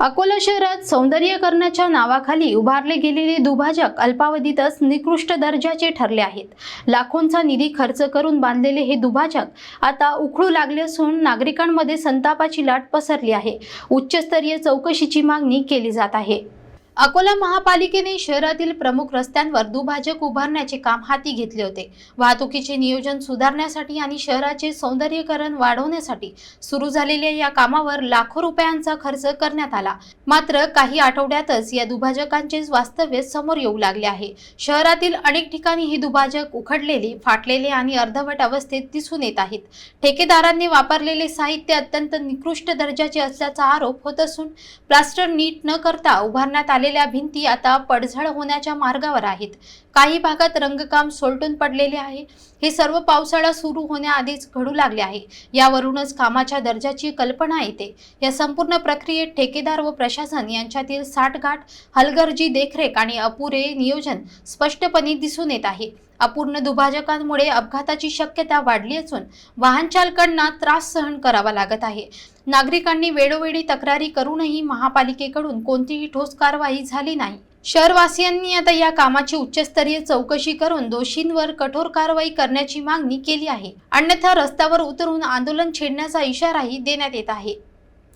अकोला शहरात सौंदर्यीकरणाच्या नावाखाली उभारले गेलेले दुभाजक अल्पावधीतच निकृष्ट दर्जाचे ठरले आहेत. लाखोंचा निधी खर्च करून बांधलेले हे दुभाजक आता उखळू लागले असून नागरिकांमध्ये संतापाची लाट पसरली आहे. उच्चस्तरीय चौकशीची मागणी केली जात आहे. अकोला महापालिकेने शहरातील प्रमुख रस्त्यांवर दुभाजक उभारण्याचे काम हाती घेतले होते. वाहतुकीचे नियोजन सुधारण्यासाठी आणि शहराचे सौंदर्यीकरण वाढवण्यासाठी सुरू झालेल्या या कामावर लाखो रुपयांचा खर्च करण्यात आला. मात्र काही आठवड्यातच या दुभाजकांचे वास्तव्य समोर येऊ लागले आहे. शहरातील अनेक ठिकाणी हे दुभाजक उखडलेले फाटलेले आणि अर्धवट अवस्थेत दिसून येत आहेत. ठेकेदारांनी वापरलेले साहित्य अत्यंत निकृष्ट दर्जाचे असल्याचा आरोप होत असून प्लास्टर नीट न करता उभारण्यात आले आलेल्या भिंती आता पडझड होण्याच्या मार्गावर आहेत. काही भागात रंगकाम सोलटून पडलेले आहे. हे सर्व पावसाळा सुरू होण्याआधीच घडू लागले आहे. यावरूनच कामाच्या दर्जाची कल्पना येते. या संपूर्ण प्रक्रियेत ठेकेदार व प्रशासन यांच्यातील साठगाठ हलगर्जी देखरेख आणि अपुरे नियोजन स्पष्टपणे दिसून येत आहे. अपूर्ण दुभाजकांमुळे अपघाताची शक्यता वाढली असून वाहन चालकांना त्रास सहन करावा लागत आहे. नागरिकांनी वेळोवेळी तक्रारी करूनही महापालिकेकडून कोणतीही ठोस कारवाई झाली नाही. शहरवासियांनी आता या कामाची उच्चस्तरीय चौकशी करून दोषींवर कठोर कारवाई करण्याची मागणी केली आहे. अन्यथा रस्त्यावर उतरून आंदोलन छेडण्याचा इशाराही देण्यात येत आहे.